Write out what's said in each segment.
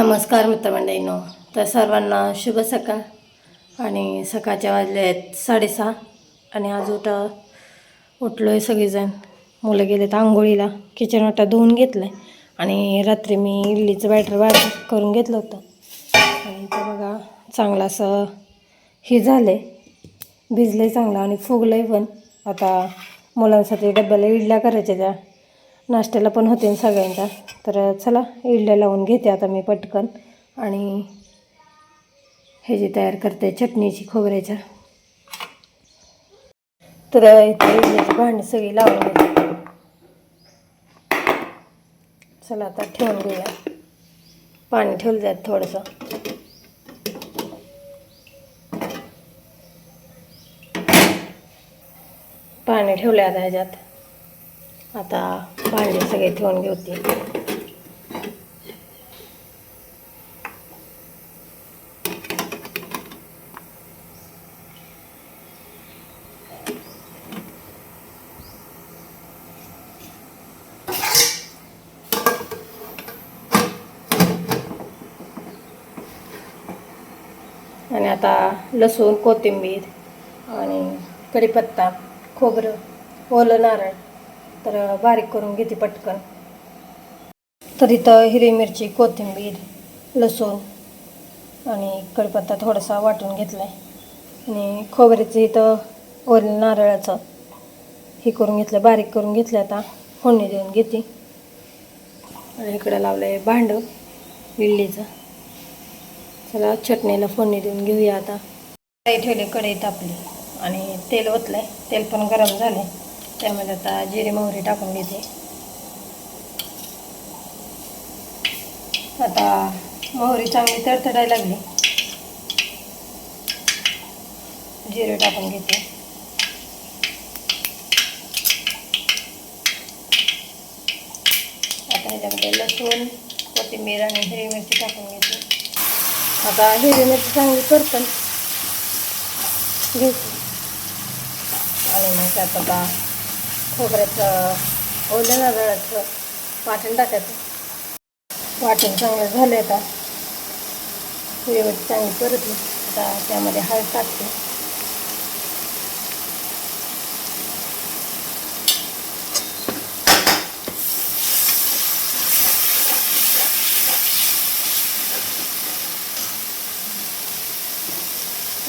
नमस्कार मित्रमंडळींनो तर सर्वांना शुभ सकाळ आणि सकाळच्या वाजले आहेत साडेसहा आणि आज उठ उठलो आहे सगळेजण. मुलं गेलेत आंघोळीला किचन वाटा धुवून घेतलं आहे आणि रात्री मी इडलीचं बॅटर वाट करून घेतलं होतं. आणि ते बघा चांगलं असं हे झालं आहे भिजलं आहे चांगलं आणि फुगलं आहे पण. आता मुलांसाठी डब्याला इडल्या करायच्या त्या. नाश्त्याला पण होते ना सगळ्यांच्या. तर चला इडल्या लावून घेते आता मी पटकन. आणि हे जे तयार करते चटणीची खोबऱ्याच्या. तर इथे इडल्याची भांडी सगळी लावून घेते. चला आता ठेवून घेऊया. पाणी ठेवलं जात थोडंसं. पाणी ठेवले आता ह्याच्यात. आता भांडी सगळे ठेवून घेते. आणि आता लसूण कोथिंबीर आणि कढीपत्ता खोबरं ओलं नारळ. तर बारीक करून घेते पटकन. तर इथं हिरवी मिरची कोथिंबीर लसूण आणि कढीपत्ता थोडासा वाटून घेतला आहे आणि खोबऱ्याचं इथं ओलं नारळाचं हे करून घेतलं बारीक करून घेतलं आता. फोडणी देऊन घेते. आणि इकडं लावलं आहे भांडं इडलीचं. चला चटणीला फोडणी देऊन घेऊया आता. कढई ठेवली कढई तापली आणि तेल ओतलंय. तेल पण गरम झाले त्यामध्ये आता जिरे मोहरी टाकून घेते. आता मोहरी चांगली तडतडायला लागली. जिरे टाकून घेते. आता ह्याच्यामध्ये लसूण कोथिंबीर आणि हिरवी मिरची टाकून घेते. आता हिरवी मिरची चांगली परतन घेते. आणि मग त्यात आता खोबऱ्याचं ओल्या नारळाचं वाटण टाकायचं. वाटण चांगलं झालं आता. हिरवी चांगली परतली आता त्यामध्ये हळद टाकते.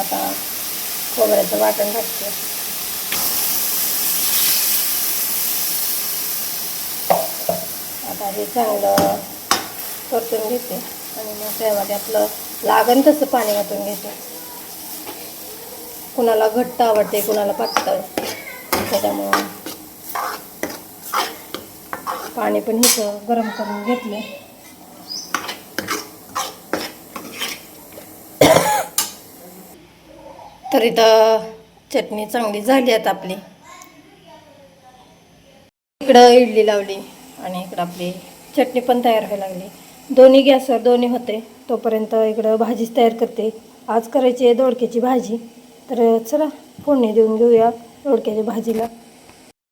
आता खोबऱ्याचं वाटण टाकते. आता हे चांगलं परतून घेते. आणि मग त्यामध्ये आपलं लागण तसं पाणी वाटून घेते. कुणाला घट्ट आवडते कुणाला पातळ त्याच्यामुळं पाणी पण हिचं गरम करून घेतले तर इथं चटणी चांगली झाली आता आपली. इकडं इडली लावली. आणि इकडं आपली चटणी पण तयार व्हायला लागली. दोन्ही गॅसवर दोन्ही होते. तोपर्यंत इकडं भाजीच तयार करते. आज करायची आहे दोडक्याची भाजी. तर चला फोडणी देऊन घेऊया दोडक्याच्या भाजीला.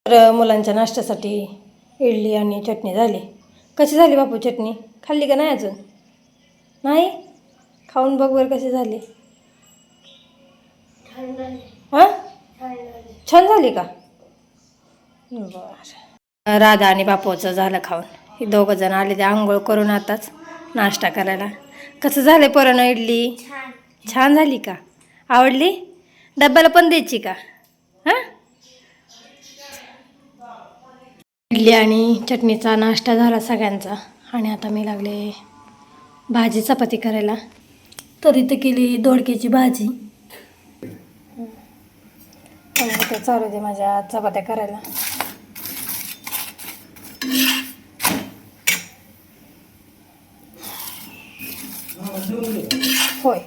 तर मुलांच्या नाश्त्यासाठी इडली आणि चटणी झाली. कशी झाली बापू चटणी? खाल्ली का नाही अजून? नाही? खाऊन बघ बरं कशी झाली. हां? छान झाली का? बरं. राधा आणि बापूचं झालं खाऊन. हे दोघं जण आले ते आंघोळ करून आताच नाश्ता करायला. कसं झालं पोरानं इडली? छान. झाली का? आवडली? डब्याला पण द्यायची का? हां? इडली आणि चटणीचा नाश्ता झाला सगळ्यांचा. आणि आता मी लागले भाजी चपाती करायला. तर इथं केली दोडक्याची भाजी. चालू दे माझ्या चपात्या करायला. होय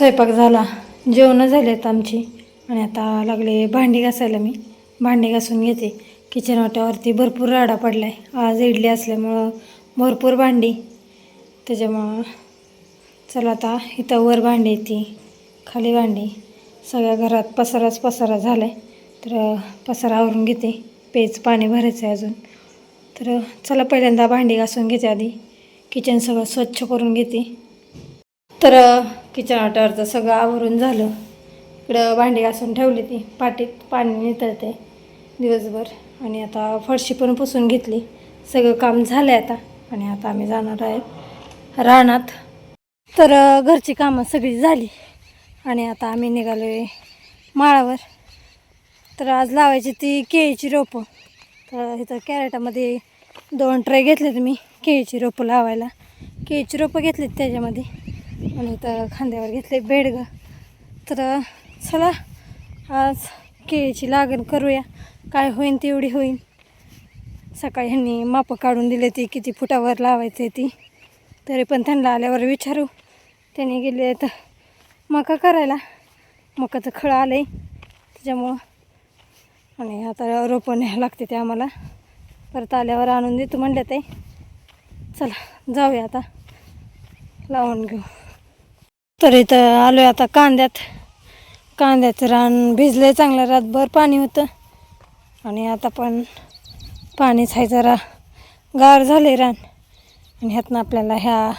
स्वयंपाक झाला. जेवणं झालेत आमची. आणि आता लागले भांडी घासायला मी. भांडी घासून घेते. किचन वाट्यावरती भरपूर राडा पडला आहे आज इडली असल्यामुळं भरपूर भांडी. त्याच्यामुळं चला आता इथं वर भांडी येते खाली भांडी. सगळ्या घरात पसाराच पसारा झाला आहे तर पसारा आवरून घेते. पेज पाणी भरायचं आहे अजून. तर चला पहिल्यांदा भांडी घासून घेते आधी. किचन सगळं स्वच्छ करून घेते. तर किचन आटावरचं सगळं आवरून झालं. इकडं भांडी घासून ठेवली ती पाटीत पाणी नितळते दिवसभर. आणि आता फरशी पण पुसून घेतली. सगळं काम झालं आहे आता. आणि आता आम्ही जाणार आहेत रानात. तर घरची कामं सगळी झाली. आणि आता आम्ही निघालो आहे माळावर. तर आज लावायची ती केळीची रोपं. तर इथं कॅरेटामध्ये दोन ट्रे घेतलेत मी केळीची रोपं लावायला. केळीची रोपं घेतलीत त्याच्यामध्ये. आणि इथं खांद्यावर घेतले बेडगं तर चला आज केळीची लागण करूया. काय होईन तेवढी होईन. सकाळी ह्यांनी मापं काढून दिले ती किती फुटावर लावायचे ती. तरी पण त्यांना आल्यावर विचारू. त्यांनी गेले तर मका करायला. मकाचं खळं आलं आहे त्याच्यामुळं. आणि आता रोपं न्यायला लागते ते आम्हाला. परत आल्यावर आणून देतो म्हणलं ते. चला जाऊया आता. लावून घेऊ. तर इथं आलो आहे आता कांद्यात. कांद्याचं रान भिजलं चांगलं रातभर पाणी होतं. आणि आता पण पाणीच आहे जरा गार झाले रान. आणि ह्यातनं आपल्याला ह्या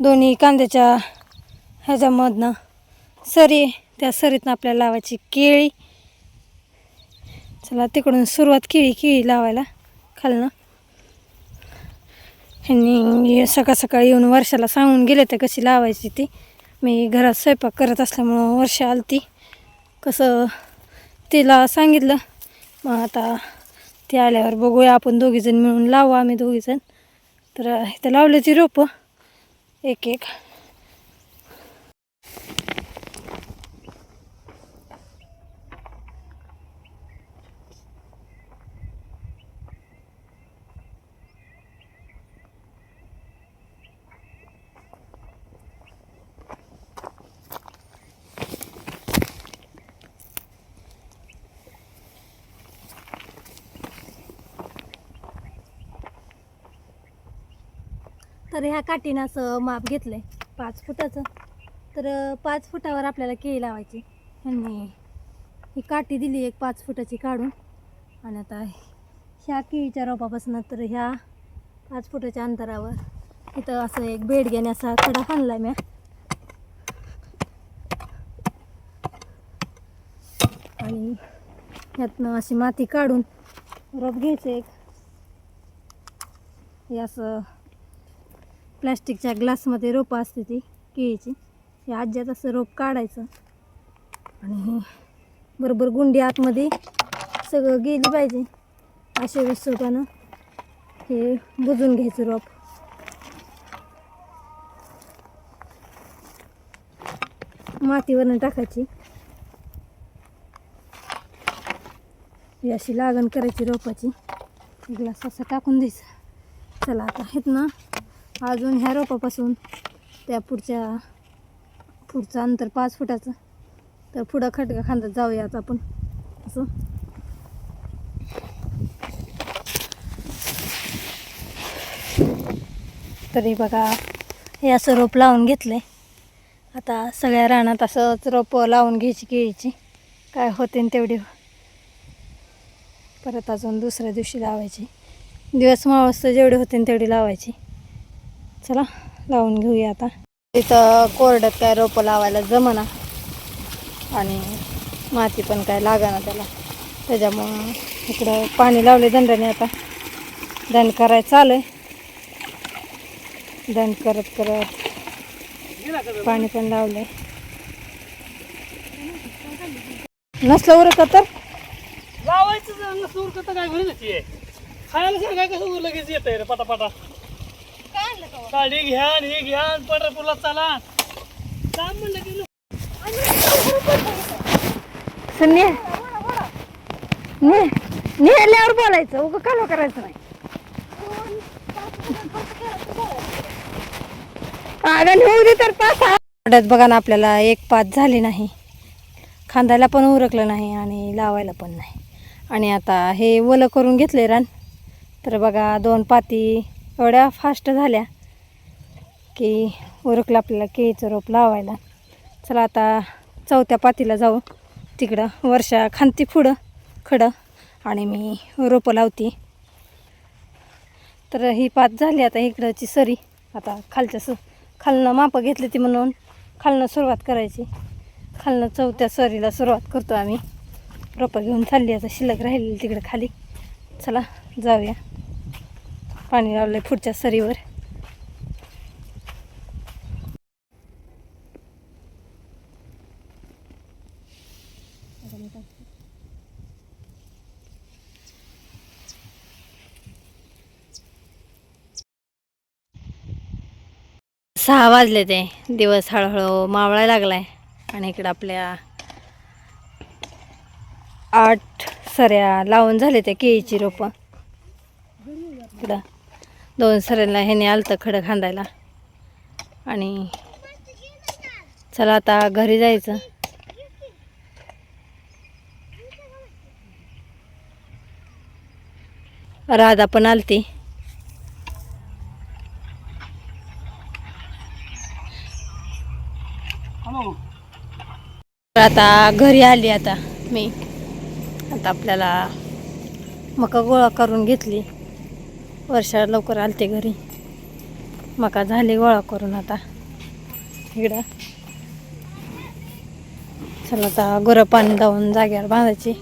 दोन्ही कांद्याच्या ह्याच्यामधनं सरी त्या सरीतनं आपल्याला लावायची केळी. चला तिकडून सुरुवात केळी केळी लावायला खालनं. ह्यांनी सकाळ सकाळी येऊन वर्षाला सांगून गेले तर कशी लावायची ती. मी घरात स्वयंपाक करत असल्यामुळं वर्ष आलती. कसं तिला सांगितलं मग आता ती आल्यावर बघूया आपण दोघीजण मिळून लावू आम्ही दोघीजण तर इथं लावल्याची रोपं एक एक तर ह्या काठीनं असं माप घेतलं आहे पाच फुटाचं. तर पाच फुटावर आपल्याला केळी लावायची. आणि ही काठी दिली एक पाच फुटाची काढून. आणि आता ह्या केळीच्या रोपापासून तर ह्या पाच फुटाच्या अंतरावर इथं असं एक बेड घेण्याचा असा कडा आणला मी आणि ह्यातनं अशी माती काढून रोप घ्यायचं एक. हे असं प्लॅस्टिकच्या ग्लासमध्ये रोपं असते ती केळीची. हे आज्यात असं रोप काढायचं. आणि बरोबर गुंडी आतमध्ये सगळं गेली पाहिजे. अशा विसोटानं हे बुजून घ्यायचं रोप. मातीवरनं टाकायची. ही अशी लागण करायची रोपाची. ग्लास असा टाकून द्यायचा. चला आता आहेत ना अजून ह्या रोपापासून त्या पुढच्या पुढचं अंतर पाच फुटाचं. तर पुढं खटका खांदा जाऊया आपण. असं. तरी बघा हे असं रोप लावून घेतलं आहे आता सगळ्या रानात असंच रोपं लावून घ्यायची केळीची काय होते तेवढी. परत अजून दुसऱ्या दिवशी लावायची. दिवस मावस्त जेवढे होते तेवढी लावायची. चला लावून घेऊया आता. तिथं कोरड्यात काय रोपं लावायला जमना. आणि माती पण काय लागाना त्याला. त्याच्यामुळं इकडं पाणी लावले दंडाने आता. दंड करायचं चालू आहे दंड करत करत पाणी पण लावलंय. नसलं उरक तर? लावायचं नसलं उरकत तर काय घरी खायला काय कसं लगेच येत रे पटापटा. गाडी घ्या आणि हे घ्या आणि पंढरपूरला चला. काम म्हणलं की ने ने नेल्यावर बोलायचं उगं कालवा करायचं नाही. अगं नेऊ दे तर पाच एवढ्यात बघा ना आपल्याला एक पात झाली नाही. खांदायला पण उरकलं नाही आणि लावायला पण नाही. आणि आता हे ओलं करून घेतले रान. तर बघा दोन पाती एवढ्या फास्ट झाल्या की उरकलं आपल्याला केळीचं रोप लावायला. चला आता चौथ्या पातीला जाऊ. तिकडं वर्षा खांती पुढं खडं आणि मी रोपं लावते. तर ही पात झाली आता इकडंची सरी. आता खालच्या स खालनं मापं घेतली ती म्हणून खालनं सुरुवात करायची. खालनं चौथ्या सरीला सुरुवात करतो आम्ही. रोपं घेऊन चालली आता शिल्लक राहिलेली तिकडं खाली. चला जाऊया. पाणी लावलं पुढच्या सरीवर. सहा वाजले ते. दिवस हळूहळू मावळायला लागलाय. आणि इकडं आपल्या आठ सऱ्या लावून झाले ते केळीची रोपं. इकडं. दोन सऱ्यांना ह्याने आलतं खडं खांदायला आणि चला आता घरी जायचं. राधा पण आलती. तर आता घरी आली आता मी. आता आपल्याला मका गोळा करून घेतली. वर्षा लवकर आलते घरी. मका झाली गोळा करून आता. इकडं. चला आता गुरं पाणी लावून जाग्यावर बांधायची.